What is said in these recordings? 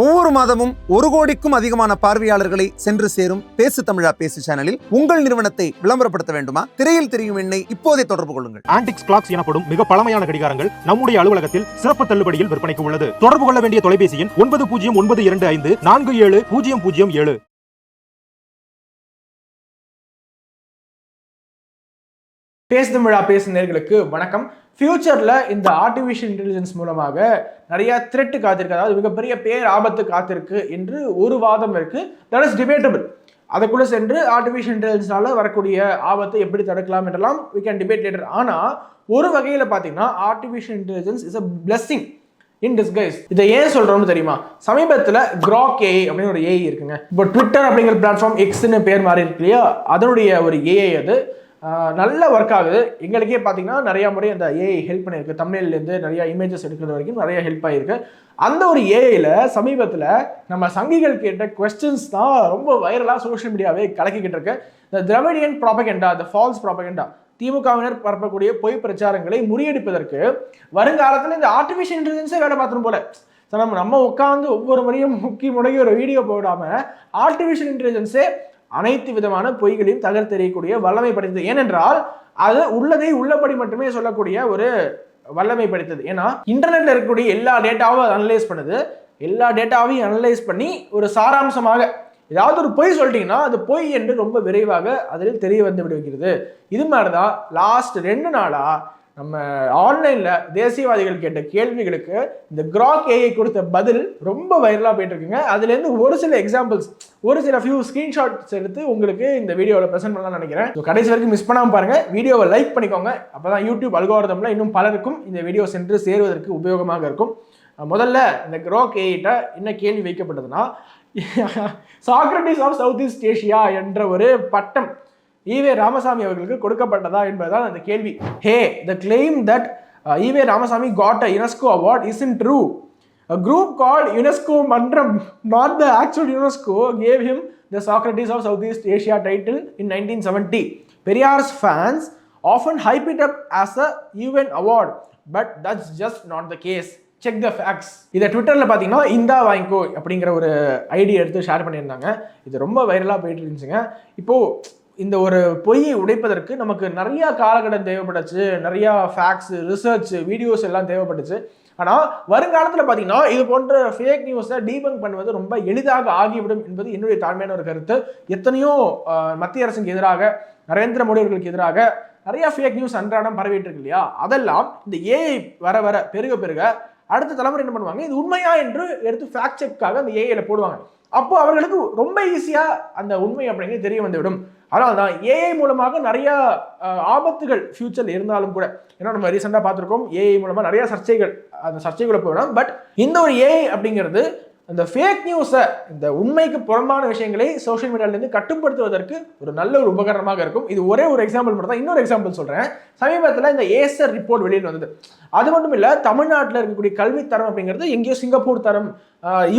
ஒவ்வொரு மாதமும் ஒரு கோடிக்கும் அதிகமான பார்வையாளர்களை சென்று சேரும் பேசு தமிழா பேசு சேனலில் உங்கள் நிறுவனத்தை விளம்பரப்படுத்த வேண்டுமா? திரையில் தெரியும் எண்ணை இப்போதே தொடர்பு கொள்ளுங்கள். ஆன்டிக்ஸ் கிளாக்ஸ் எனப்படும் மிக பழமையான கடிகாரங்கள் நம்முடைய அலுவலகத்தில் சிறப்பு தள்ளுபடியில் விற்பனைக்கு உள்ளது. தொடர்பு கொள்ள வேண்டிய தொலைபேசி எண் ஒன்பது பூஜ்ஜியம் ஒன்பது இரண்டு ஐந்து நான்கு ஏழு பூஜ்ஜியம் பூஜ்ஜியம் ஏழு. பேசும் விழா பேசும் நேர்களுக்கு வணக்கம். ஃபியூச்சரில் இந்த ஆர்டிஃபிஷியல் இன்டெலிஜென்ஸ் மூலமாக நிறைய த்ரெட்டு காத்திருக்கு. அதாவது மிகப்பெரிய பேர் ஆபத்து காத்திருக்கு என்று ஒரு வாதம் இருக்குது தட் இஸ் டிபேட்டபிள் அதுக்குள்ளே சென்று ஆர்டிஃபிஷியல் இன்டெலிஜென்ஸ்னால வரக்கூடிய ஆபத்தை எப்படி தடுக்கலாம் என்றெல்லாம் வி கேன் டிபேட் லேட்டர் ஆனால் ஒரு வகையில் பார்த்தீங்கன்னா artificial intelligence is a blessing in disguise இதை ஏன் சொல்கிறோம்னு தெரியுமா? சமீபத்தில் கிராக் ஏஐ அப்படின்னு ஒரு ஏஐ இருக்குங்க. இப்போ ட்விட்டர் அப்படிங்கிற பிளாட்ஃபார்ம் எக்ஸ்னு பேர் மாறி இருக்கு இல்லையா? அதனுடைய ஒரு ஏஐ அது. நல்ல ஒர்க் ஆகுது. எங்களுக்கே பார்த்தீங்கன்னா நிறைய முறை அந்த ஏஐ ஹெல்ப் பண்ணியிருக்கு. தமிழ்லேருந்து நிறைய இமேஜஸ் எடுக்கிறது வரைக்கும் நிறைய ஹெல்ப் ஆகிருக்கு அந்த ஒரு ஏஐயில் சமீபத்தில் நம்ம சங்கிகள் கேட்ட கொஸ்டின்ஸ் தான் ரொம்ப வைரலாக சோஷியல் மீடியாவே கலக்கிக்கிட்டு இருக்கு. இந்த திரவிடியன் ப்ராபகெண்டா த ஃபால்ஸ் ப்ராபகெண்டா திமுகவினர் பரப்பக்கூடிய பொய் பிரச்சாரங்களை முறியடிப்பதற்கு வருங்காலத்தில் இந்த ஆர்டிஃபிஷியல் இன்டெலிஜென்ஸே வேலை பார்த்துரும் போல. நம்ம நம்ம உட்காந்து ஒவ்வொரு முறையும் முக்கி முறையும் ஒரு வீடியோ போடாமல் ஆர்டிஃபிஷியல் இன்டெலிஜென்ஸே அனைத்து விதமான பொய்களையும் தகர்த்தெறியக்கூடிய வல்லமை படைத்தது. ஏனென்றால் அது உள்ளதை உள்ளபடி மட்டுமே சொல்லக்கூடிய ஒரு வல்லமை படைத்தது. ஏன்னா இன்டர்நெட்ல இருக்கக்கூடிய எல்லா டேட்டாவும் அது அனலைஸ் பண்ணுது. எல்லா டேட்டாவையும் அனலைஸ் பண்ணி ஒரு சாராம்சமாக ஏதாவது ஒரு பொய் சொல்லிட்டீங்கன்னா அது பொய் என்று ரொம்ப விரைவாக அதில் தெரிய வந்து விடுவிக்கிறது இது மாதிரி தான் லாஸ்ட் ரெண்டு நாளாக நம்ம ஆன்லைன்ல தேசியவாதிகள் கேட்ட கேள்விகளுக்கு இந்த கிராக் ஏஐ கொடுத்த பதில் ரொம்ப வைரலாக போயிட்டு இருக்குங்க அதுலேருந்து ஒரு சில எக்ஸாம்பிள்ஸ் ஒரு சில ஃபியூ ஸ்க்ரீன்ஷாட்ஸ் எடுத்து உங்களுக்கு இந்த வீடியோவில் ப்ரெசென்ட் பண்ணலாம்னு நினைக்கிறேன். கடைசி வரைக்கும் மிஸ் பண்ணாமல் பாருங்க. வீடியோவை லைக் பண்ணிக்கோங்க. அப்பதான் யூடியூப் அல்கோரதம்ல இன்னும் பலருக்கும் இந்த வீடியோ சென்று சேருவதற்கு உபயோகமாக இருக்கும். முதல்ல இந்த கிராக் ஏஐட்ட என்ன கேள்வி வைக்கப்பட்டதுன்னா Socrates of South East Asia என்ற ஒரு பட்டம் ஈவே ராமசாமி அவர்களுக்கு கொடுக்கப்பட்டதா என்பதுதான் அந்த கேள்வி. Hey the claim that EV Ramasamy got a UNESCO award is untrue A group called UNESCO Mandram, not the actual UNESCO, gave him the Socrates of Southeast Asia title in 1970. Periyar's fans often hype it up as a UN award, but that's just not the case. Check the facts இதை ட்விட்டரில் பார்த்தீங்கன்னா இந்தா வாங்கிக்கோ அப்படிங்கிற ஒரு idea எடுத்து share பண்ணியிருந்தாங்க. இது ரொம்ப வைரலாக போயிட்டு இருந்துச்சுங்க. இப்போது இந்த ஒரு பொய்யை உடைப்பதற்கு நமக்கு நிறையா காலகட்டம் தேவைப்பட்டுச்சு நிறையா ஃபேக்ட்ஸ் ரிசர்ச் வீடியோஸ் எல்லாம் தேவைப்பட்டுச்சு. ஆனால் வருங்காலத்தில் பார்த்தீங்கன்னா இது போன்ற ஃபேக் நியூஸை டீபங் பண்ணுவது ரொம்ப எளிதாக ஆகிவிடும் என்பது என்னுடைய தாழ்மையான ஒரு கருத்து. எத்தனையோ மத்திய அரசுக்கு எதிராக நரேந்திர மோடி அவர்களுக்கு எதிராக நிறைய ஃபேக் நியூஸ் அன்றாடம் பரவிட்டு இருக்கு இல்லையா? அதெல்லாம் இந்த ஏஐ வர வர பெருக பெருக அடுத்த தலைமுறை என்ன பண்ணுவாங்க? இது உண்மையா என்று எடுத்து ஃபேக்ட் செக்காக அந்த ஏஐல போடுவாங்க. அப்போ அவர்களுக்கு ரொம்ப ஈஸியா அந்த உண்மை அப்படிங்கிறது தெரிய வந்துவிடும். அதனால தான் ஏஐ மூலமாக நிறைய ஆபத்துகள் ஃபியூச்சர்ல இருந்தாலும் கூட. ஏன்னா நம்ம ரீசெண்டாக பார்த்துருக்கோம் ஏஐ மூலமாக நிறைய சர்ச்சைகள் அந்த சர்ச்சைகளை போயிடும். பட் இந்த ஒரு ஏஐ அப்படிங்கிறது அந்த ஃபேக் நியூஸை இந்த உண்மைக்கு புறம்பான விஷயங்களை சோஷியல் மீடியாவிலேருந்து கட்டுப்படுத்துவதற்கு ஒரு நல்ல ஒரு உபகரணமாக இருக்கும். இது ஒரே ஒரு எக்ஸாம்பிள் மட்டும் தான் இன்னொரு எக்ஸாம்பிள் சொல்கிறேன் சமீபத்தில் இந்த ஏசர் ரிப்போர்ட் வெளியில் வந்தது. அது மட்டும் இல்லை தமிழ்நாட்டில் இருக்கக்கூடிய கல்வி தரம் அப்படிங்கிறது எங்கேயோ சிங்கப்பூர் தரம்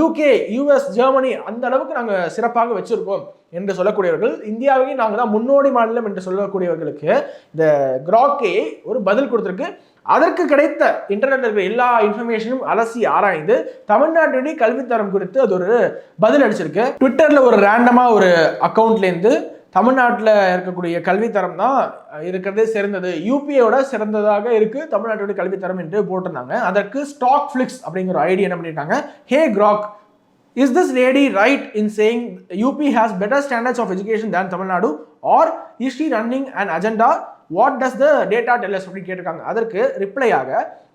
யூகே யூஎஸ் ஜெர்மனி அந்த அளவுக்கு நாங்கள் சிறப்பாக வச்சுருக்கோம். என்று சொல்லக்கூடியவர்கள் இந்தியாவையும் நாங்கள் தான் முன்னோடி மாநிலம் என்று சொல்லக்கூடியவர்களுக்கு இந்த கிராக்கே ஒரு பதில் கொடுத்துருக்கு. அதற்கு கிடைத்த இன்டர்நெட் இருக்கிற எல்லா இன்ஃபர்மேஷனும் அலசி ஆராய்ந்து தமிழ்நாட்டுடைய கல்வித்தரம் குறித்து அது ஒரு பதில் அடிச்சிருக்கு ட்விட்டரில் ஒரு ரேண்டமாக ஒரு அக்கௌண்ட்லேருந்து தமிழ்நாட்டில் இருக்கக்கூடிய கல்வித்தரம் தான் இருக்கிறதே சிறந்தது. யூபியோட சிறந்ததாக இருக்குது தமிழ்நாட்டுடைய கல்வித்தரம் என்று போட்டிருந்தாங்க. அதற்கு ஸ்டாக் ஃபிளிக்ஸ் அப்படிங்கிற ஐடியா என்ன பண்ணியிருக்காங்க hey Grok is this lady right in saying UP has better standards of education than Tamil Nadu or is she running and agenda what does the data tell us அப்படின்னு கேட்டிருக்காங்க. அதற்கு ரிப்ளையாக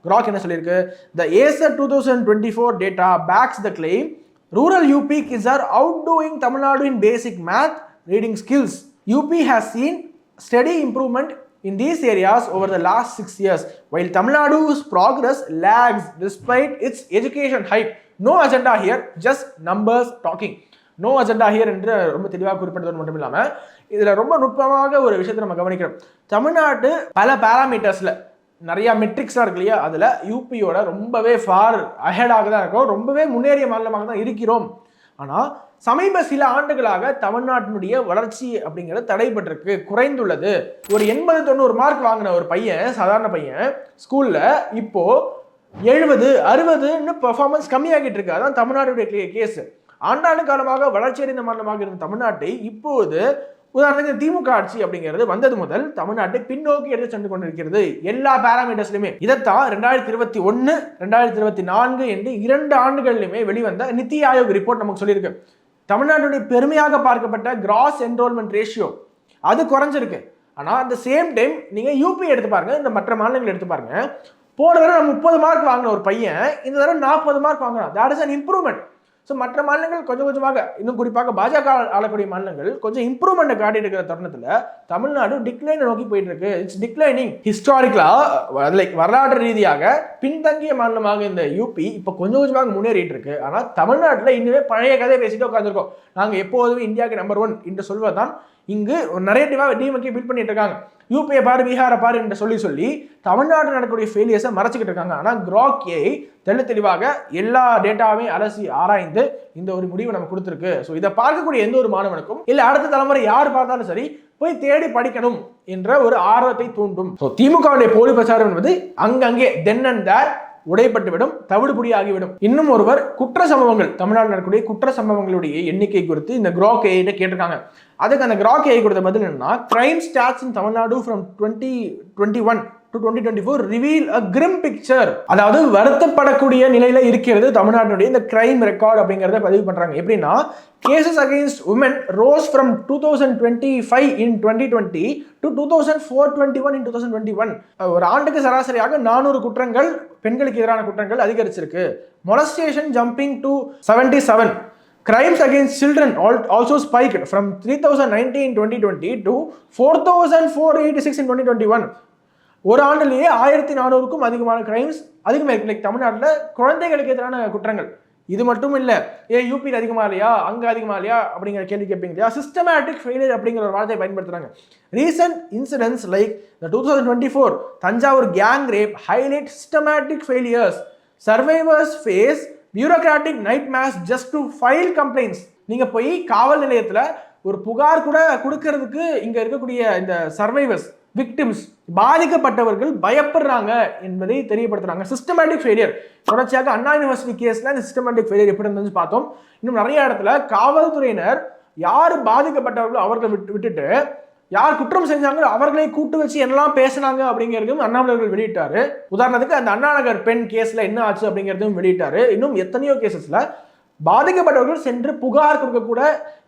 Grok என்ன சொல்லியிருக்கு? The ASER two thousand twenty four data backs the claim rural UP kids are outdoing Tamil Nadu in basic math reading skills UP has seen steady improvement in these areas over the last six years while Tamil Nadu progress lags despite its education education. No agenda here just numbers talking no agenda here என்று ரொம்ப தெளிவாக குறிப்பிட்டது மட்டும் இல்லாமல் இதில் ரொம்ப நுட்பமாக ஒரு விஷயத்தை நம்ம கவனிக்கிறோம். தமிழ்நாட்டு பல பேராமீட்டர்ஸில் நிறையா மெட்ரிக்ஸாக இருக்கு இல்லையா? அதில் யூபியோட ரொம்பவே ஃபார் அஹெடாக தான் இருக்கும். ரொம்பவே முன்னேறிய மாநிலமாக தான் இருக்கிறோம். ஆனால் சமீப சில ஆண்டுகளாக தமிழ்நாட்டினுடைய வளர்ச்சி அப்படிங்கிறது தடைபட்டிருக்கு குறைந்துள்ளது. ஒரு எண்பது தொண்ணூறு மார்க் வாங்கின ஒரு பையன் சாதாரண பையன் ஸ்கூலில் இப்போது எழுபது அறுபதுன்னு பெர்ஃபார்மன்ஸ் கம்மியாகிட்டு இருக்கு. அதான் தமிழ்நாடுடைய கேஸ் ஆண்டாண்டு காலமாக வளர்ச்சியடைந்த மாநிலமாக இருந்த தமிழ்நாட்டை இப்போது உதாரணத்துக்கு திமுக ஆட்சி அப்படிங்கிறது வந்தது முதல் தமிழ்நாட்டை பின்னோக்கி எடுத்து சென்று கொண்டிருக்கிறது. எல்லா பேராமீட்டர்ஸ்லையுமே இதைத்தான் ரெண்டாயிரத்தி இருபத்தி ஒன்று ரெண்டாயிரத்தி இருபத்தி நான்கு என்று இரண்டு ஆண்டுகள்லையுமே வெளிவந்த நித்தி ஆயோக் ரிப்போர்ட் நமக்கு சொல்லியிருக்கு. தமிழ்நாட்டுடைய பெருமையாக பார்க்கப்பட்ட கிராஸ் என்ரோல்மெண்ட் ரேஷியோ அது குறைஞ்சிருக்கு. ஆனால் அந்த சேம் டைம் நீங்கள் யூபி எடுத்து பாருங்க இந்த மற்ற மாநிலங்கள் எடுத்து பாருங்க. போன தடவை முப்பது மார்க் வாங்கின ஒரு பையன் இந்த தடவை நாற்பது மார்க் வாங்குறான். That is an improvement so மற்ற மாநிலங்கள் கொஞ்சம் கொஞ்சமாக இன்னும் குறிப்பாக பாஜக ஆளக்கூடிய மாநிலங்கள் கொஞ்சம் இம்ப்ரூவ்மெண்ட்டை காட்டிட்டு இருக்கிற தருணத்தில் தமிழ்நாடு டிக்ளைனை நோக்கி போயிட்டு இருக்கு இட்ஸ் டிக்ளைனிங் ஹிஸ்டாரிக்கலாக லைக் வரலாற்று ரீதியாக பின்தங்கிய மாநிலமாக இந்த யூபி இப்போ கொஞ்சம் கொஞ்சமாக முன்னேறிட்டு இருக்கு ஆனால் தமிழ்நாட்டில் இன்னுமே பழைய கதையை பேசிட்டு உட்காந்துருக்கோம் நாங்கள் எப்போதுமே இந்தியாவுக்கு நம்பர் ஒன் என்று சொல்வதுதான் இங்கு ஒரு நரேட்டிவாக டிஎம்கே பில்ட் பண்ணிட்டு இருக்காங்க. யூபிஐ பாரு பீகாரை பாரு என்று சொல்லி சொல்லி தமிழ்நாட்டில் நடக்கக்கூடிய ஃபெயிலியர்ஸை மறைச்சிக்கிட்டு இருக்காங்க. ஆனால் கிராக்கியை தெளி தெளிவாக எல்லா டேட்டாவையும் அலசி ஆராய்ந்து இந்த ஒரு முடிவை நம்ம கொடுத்துருக்கு. ஸோ இதை பார்க்கக்கூடிய எந்த ஒரு மாணவனுக்கும் இல்லை அடுத்த தலைமுறை யார் பார்த்தாலும் சரி போய் தேடி படிக்கணும் என்ற ஒரு ஆர்வத்தை தூண்டும். ஸோ திமுகவுடைய போலி பிரச்சாரம் என்பது அங்கங்கே தென் அண்ட் தேர் உடைப்பட்டுவிடும் தவிடுபுடி ஆகிவிடும் இன்னும் ஒருவர் குற்ற சம்பவங்கள் தமிழ்நாடு நடக்கக்கூடிய குற்ற சம்பவங்களுடைய எண்ணிக்கை குறித்து இந்த கிராக் ஏட்ட கேட்டிருக்காங்க. அதுக்கு அந்த கிராக் ஏ கொடுத்த பதில் என்னன்னா crime stats in Tamil Nadu from twenty twenty one to twenty twenty four reveal a grim picture அதாவது வருத்தப்படக்கூடிய நிலையில இருக்கிறது தமிழ்நாட்டுடைய இந்த கிரைம் ரெக்கார்ட் அப்படிங்கிறத பதிவு பண்றாங்க. எப்படின்னா cases against women rose from two thousand twenty five in twenty twenty to two thousand four twenty one in two thousand twenty one ஒரு ஆண்டுக்கு சராசரியாக நானூறு குற்றங்கள் பெண்களுக்கு எதிரான குற்றங்கள் அதிகரிச்சிருக்கு. Molestation jumping to seventy seven crimes against children also spike from three thousand nineteen twenty twenty to four thousand four eighty six in twenty twenty one ஒரு ஆண்டுலேயே ஆயிரத்தி நானூறுக்கும் அதிகமான கிரைம்ஸ் அதிகமாக இருக்கு. லைக் தமிழ்நாட்டில் குழந்தைகளுக்கு எதிரான குற்றங்கள். இது மட்டும் இல்லை ஏ யூபியில் அதிகமாக இல்லையா? அங்கே அதிகமா இல்லையா? அப்படிங்கிற கேள்வி கேட்பீங்க இல்லையா? சிஸ்டமேட்டிக் ஃபெயிலியர் அப்படிங்கிற ஒரு வார்த்தையை பயன்படுத்துகிறாங்க recent incidents like the two thousand twenty four Thanjavur gang rape highlight systematic failures survivors face bureaucratic nightmares just to file complaints நீங்கள் போய் காவல் நிலையத்தில் ஒரு புகார் கூட கொடுக்கறதுக்கு இங்கே இருக்கக்கூடிய இந்த சர்வைவர்ஸ் விக்டிம்ஸ் பாதிக்கப்பட்டவர்கள் பயப்படுறாங்க என்பதை தெரியப்படுத்துறாங்க. சிஸ்டமேட்டிக் ஃபெயிலியர் தொடர்ச்சியாக அண்ணா யூனிவர்சிட்டி கேஸில் இந்த சிஸ்டமேட்டிக் ஃபெயிலியர் எப்படி இருந்துச்சு பார்த்தோம். இன்னும் நிறைய இடத்துல காவல்துறையினர் யார் பாதிக்கப்பட்டவர்களோ அவர்களை விட்டு விட்டுட்டு யார் குற்றம் செஞ்சாங்களோ அவர்களை கூட்டு வச்சு என்னெல்லாம் பேசுனாங்க அப்படிங்கிறதும் அண்ணாமலை வெளியிட்டார். உதாரணத்துக்கு அந்த அண்ணா நகர் பெண் கேஸில் என்ன ஆச்சு அப்படிங்கிறதும் வெளியிட்டார். இன்னும் எத்தனையோ கேசஸில் பாதிக்கப்பட்டவர்கள் சென்று புகார் கொடுக்க கூட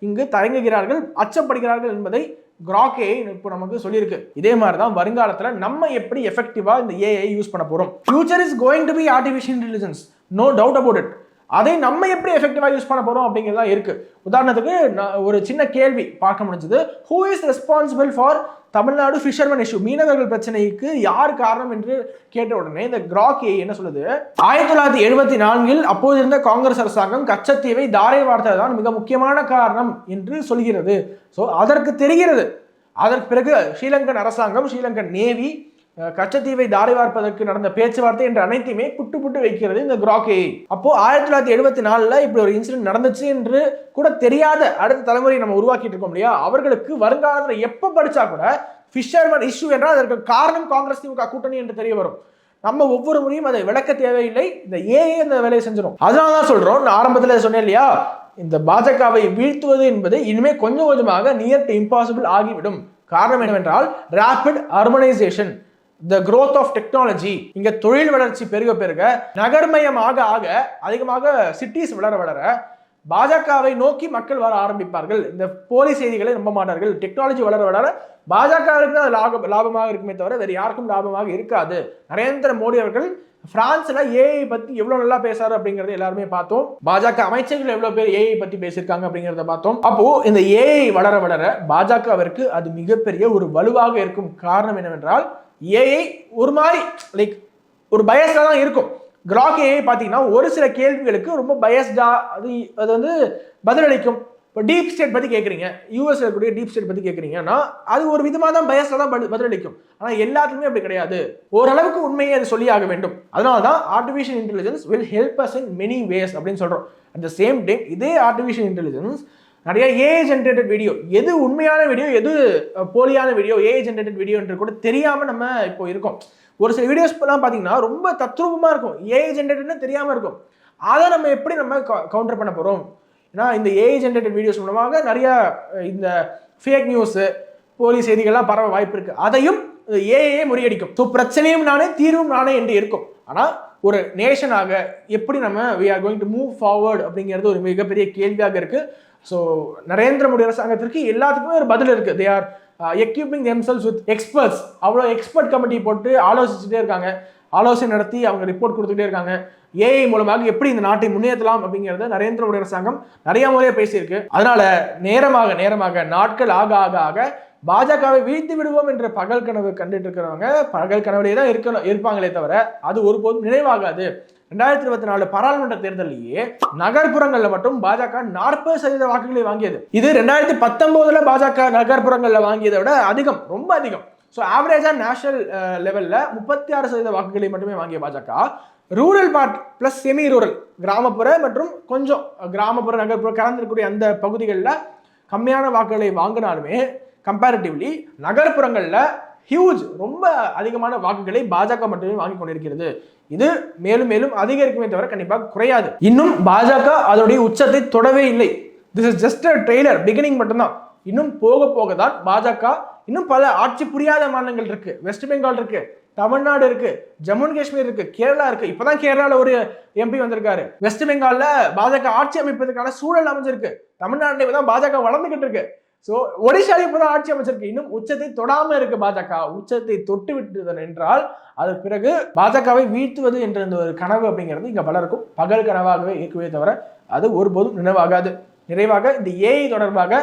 இங்கு தயங்குகிறார்கள் அச்சப்படுகிறார்கள் என்பதை கிராக்கே இப்போ நமக்கு சொல்லியிருக்கு. இதே மாதிரி தான் வருங்காலத்தில் நம்ம எப்படி எஃபெக்டிவாக இந்த ஏஐ யூஸ் பண்ண போகிறோம் future is going to be artificial intelligence no doubt about it அதை நம்ம எப்படி எஃபெக்டிவாக யூஸ் பண்ண போறோம் அப்படிங்கிறது தான் உதாரணத்துக்கு நான் ஒரு சின்ன கேள்வி பார்க்க முடிஞ்சது. Who is responsible for Tamil Nadu fisherman issue மீனவர்கள் பிரச்சனைக்கு யார் காரணம் என்று கேட்ட உடனே இந்த கிராக் என்ன சொல்லுது? ஆயிரத்தி தொள்ளாயிரத்தி எழுபத்தி நான்கில் அப்போது இருந்த காங்கிரஸ் அரசாங்கம் கச்சத்தீவை தாரை வார்த்ததுதான் மிக முக்கியமான காரணம் என்று சொல்கிறது. ஸோ அதற்கு தெரிகிறது. அதற்கு பிறகு ஸ்ரீலங்கன் அரசாங்கம் ஸ்ரீலங்கன் நேவி கச்சத்தீவை தாரை வார்ப்பதற்கு நடந்த பேச்சுவார்த்தை என்ற அனைத்தையுமே புட்டு புட்டு வைக்கிறது இந்த கிராக்கே. அப்போ ஆயிரத்தி தொள்ளாயிரத்தி எழுபத்தி நாலில் இப்படி ஒரு இன்சிடென்ட் நடந்துச்சு என்று கூட தெரியாத அடுத்த தலைமுறையை நம்ம உருவாக்கிட்டு இருக்கோம் இல்லையா? அவர்களுக்கு வருங்காலத்தில் எப்போ படித்தா கூட ஃபிஷர்மன் இஷ்யூ என்றால் அதற்கு காரணம் காங்கிரஸ் திமுக கூட்டணி என்று தெரிய வரும். நம்ம ஒவ்வொரு முறையும் அதை விளக்க தேவையில்லை. இந்த ஏஏ இந்த வேலையை செஞ்சிடும் அதனால தான் சொல்கிறோம் நான் ஆரம்பத்தில் சொன்னேன் இல்லையா? இந்த பாஜகவை வீழ்த்துவது என்பது இனிமேல் கொஞ்சம் கொஞ்சமாக நியர் டு இம்பாசிபிள் ஆகிவிடும். காரணம் என்னவென்றால் rapid urbanisation the growth of technology இங்க தொழில் வளர்ச்சி பெருக பெருக நகர்மயமாக ஆக அதிகமாக சிட்டிஸ் வளர வளர பாஜகவை நோக்கி மக்கள் வர ஆரம்பிப்பார்கள். இந்த போலி செய்திகளை நம்ப மாட்டார்கள். டெக்னாலஜி வளர வளர பாஜகவிற்கு தான் அது லாப லாபமாக இருக்குமே தவிர வேறு யாருக்கும் லாபமாக இருக்காது. நரேந்திர மோடி அவர்கள் பிரான்ஸ்ல ஏஐ பத்தி எவ்வளவு நல்லா பேசாரு அப்படிங்கறத எல்லாருமே பார்த்தோம். பாஜக அமைச்சர்கள் எவ்வளவு பேர் ஏஐ பத்தி பேசியிருக்காங்க அப்படிங்கறத பார்த்தோம். அப்போ இந்த ஏஐ வளர வளர பாஜகவிற்கு அது மிகப்பெரிய ஒரு வலுவாக இருக்கும் காரணம் என்னவென்றால் ஏஐ ஒரு மாதிரி லைக் ஒரு பயஸ்டா தான் இருக்கும். கிராக் ஏஐ பார்த்தீங்கன்னா ஒரு சில கேள்விகளுக்கு ரொம்ப பயஸ்டா அது அது வந்து பதிலளிக்கும். இப்போ டீப் ஸ்டேட் பற்றி கேட்குறீங்க யூஎஸ் இருக்கக்கூடிய டீப் ஸ்டேட் பற்றி கேட்குறீங்கன்னா அது ஒரு விதமாக தான் பயஸில் தான் பதில் பதிலளிக்கும். ஆனால் எல்லாத்துக்குமே அப்படி கிடையாது. ஓரளவுக்கு உண்மையை அது சொல்லியாக வேண்டும். அதனால தான் artificial intelligence will help us in many ways அப்படின்னு சொல்கிறோம் அட் த சேம் டைம் இதே ஆர்டிஃபிஷியல் இன்டெலிஜென்ஸ் நிறைய ஏஐ ஜென்ரேட்டட் வீடியோ எது உண்மையான வீடியோ எது போலியான வீடியோ ஏஐ ஜென்ரேட்டட் வீடியோன்றது கூட தெரியாமல் நம்ம இப்போ இருக்கோம். ஒரு சில வீடியோஸ் எல்லாம் பார்த்தீங்கன்னா ரொம்ப தத்ரூபமாக இருக்கும். ஏஐ ஜென்ரேட்டட்னு தெரியாமல் இருக்கும். அதை நம்ம எப்படி நம்ம கவுண்டர் பண்ண போகிறோம் ஏன்னா இந்த ஏஐ ஜென்ரேட்டட் வீடியோஸ் மூலமாக நிறைய இந்த ஃபேக் நியூஸு போலி செய்திகள்லாம் பரவ வாய்ப்பு இருக்குது அதையும் ஏஐயே முறியடிக்கும். ஸோ பிரச்சனையும் நானே தீர்வும் நானே என்று இருக்கும். ஆனால் ஒரு நேஷனாக எப்படி நம்ம we are going to move forward அப்படிங்கிறது ஒரு மிகப்பெரிய கேள்வியாக இருக்குது ஸோ நரேந்திர மோடி அரசாங்கத்திற்கு எல்லாத்துக்குமே ஒரு பதில் இருக்குது they are equipping themselves with experts அவ்வளோ எக்ஸ்பர்ட் கமிட்டி போட்டு ஆலோசிச்சுட்டே இருக்காங்க. ஆலோசனை நடத்தி அவங்க ரிப்போர்ட் கொடுத்துட்டே இருக்காங்க. ஏஐ மூலமாக எப்படி இந்த நாட்டை முன்னேற்றலாம் அப்படிங்கிறத நரேந்திர மோடி அரசாங்கம் நிறைய முறையாக பேசியிருக்கு. அதனால நேரமாக நேரமாக நாட்கள் ஆக ஆக ஆக பாஜகவை வீழ்த்தி விடுவோம் என்ற பகல் கனவு கண்டுட்டு இருக்கிறவங்க பகல் கனவுலேயே தான் இருக்கணும் இருப்பாங்களே தவிர அது ஒருபோதும் நினைவாகாது. ரெண்டாயிரத்தி இருபத்தி நாலு பாராளுமன்ற தேர்தலிலேயே நகர்ப்புறங்களில் மட்டும் பாஜக நாற்பது சதவீத வாக்குகளை வாங்கியது. இது ரெண்டாயிரத்தி பத்தொன்பதுல பாஜக நகர்ப்புறங்களில் வாங்கியதை விட அதிகம் ரொம்ப அதிகம். ஸோ ஆவரேஜா நேஷனல் லெவல்ல முப்பத்தி ஆறு சதவீத வாக்குகளை மட்டுமே வாங்கிய BJP rural part plus semi rural கிராமப்புற மற்றும் கொஞ்சம் கிராமப்புற நகர்ப்புற கலந்திருக்கக்கூடிய அந்த பகுதிகளில் கம்மியான வாக்குகளை வாங்கினாலுமே கம்பேரிட்டிவ்லி நகர்ப்புறங்களில் ஹியூஜ் ரொம்ப அதிகமான வாக்குகளை பாஜக மட்டுமே வாங்கி கொண்டிருக்கிறது. இது மேலும் மேலும் அதிகரிக்குமே தவிர கண்டிப்பாக குறையாது. இன்னும் பாஜக அதனுடைய உச்சத்தை தொடவே இல்லை. This is just a trailer beginning மட்டும்தான். இன்னும் போக போக தான் பாஜக இன்னும் பல ஆட்சி புரியாத மாநிலங்கள் இருக்கு. வெஸ்ட் பெங்கால் இருக்கு தமிழ்நாடு இருக்கு ஜம்மு அண்ட் காஷ்மீர் இருக்கு கேரளா இருக்கு. இப்பதான் கேரளால ஒரு எம்பி வந்திருக்காரு. வெஸ்ட் பெங்கால்ல பாஜக ஆட்சி அமைப்பதற்கான சூழல் அமைஞ்சிருக்கு. தமிழ்நாட்டில் தான் பாஜக வளர்ந்துகிட்டு இருக்கு. ஸோ ஒடிஷால இப்பதான் ஆட்சி அமைச்சிருக்கு. இன்னும் உச்சத்தை தொடாமல் இருக்கு பாஜக. உச்சத்தை தொட்டு விட்டது என்றால் அதற்கு பிறகு பாஜகவை வீழ்த்துவது என்ற இந்த ஒரு கனவு அப்படிங்கிறது இங்கே பலருக்கும் பகல் கனவாகவே இருக்குவே தவிர அது ஒருபோதும் நினைவாகாது. நிறைவாக இந்த ஏஐ தொடர்பாக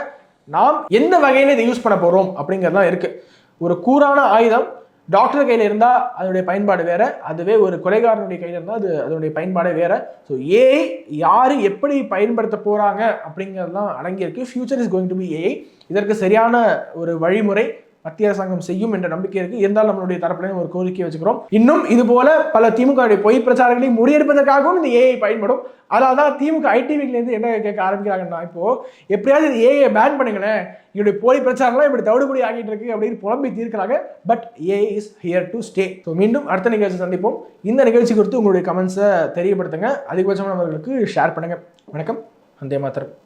நாம் எந்த வகையில் இதை யூஸ் பண்ண போகிறோம் அப்படிங்கிறது தான் ஒரு கூரான ஆயுதம் டாக்டர் கையில் இருந்தால் அதனுடைய பயன்பாடு வேறு அதுவே ஒரு கொலைகாரனுடைய கையில் இருந்தால் அது அதனுடைய பயன்பாடே வேறு. ஸோ ஏஐ யார் எப்படி பயன்படுத்த போகிறாங்க அப்படிங்கிறதுலாம் அடங்கியிருக்கு. Future is going to be AI இதற்கு சரியான ஒரு வழிமுறை மத்திய அரசாங்கம் செய்யும் என்ற நம்பிக்கை இருக்கு. இருந்தாலும் நம்மளுடைய தரப்புலையும் ஒரு கோரிக்கை வச்சுக்கிறோம். இன்னும் இது போல பல திமுக பொய் பிரச்சாரங்களை முறியடிப்பதற்காகவும் இந்த ஏஐ பயன்படும். அதனால தான் திமுக ஐடிவிலேருந்து என்ன கேட்க ஆரம்பிக்கிறாங்கன்னா இப்போ எப்படியாவது இது ஏஐ பேன் பண்ணுங்களேன். என்னுடைய போலி பிரச்சாரம்லாம் இப்படி தவிடுபடி ஆகிட்டு இருக்கு அப்படின்னு புலம்பி தீர்க்கிறாங்க. But AI is here to stay so மீண்டும் அடுத்த நிகழ்ச்சி சந்திப்போம். இந்த நிகழ்ச்சி குறித்து உங்களுடைய கமெண்ட்ஸை தெரியப்படுத்துங்க. அதிகபட்சமானவர்களுக்கு ஷேர் பண்ணுங்க. வணக்கம். வந்தே மாத்திரம்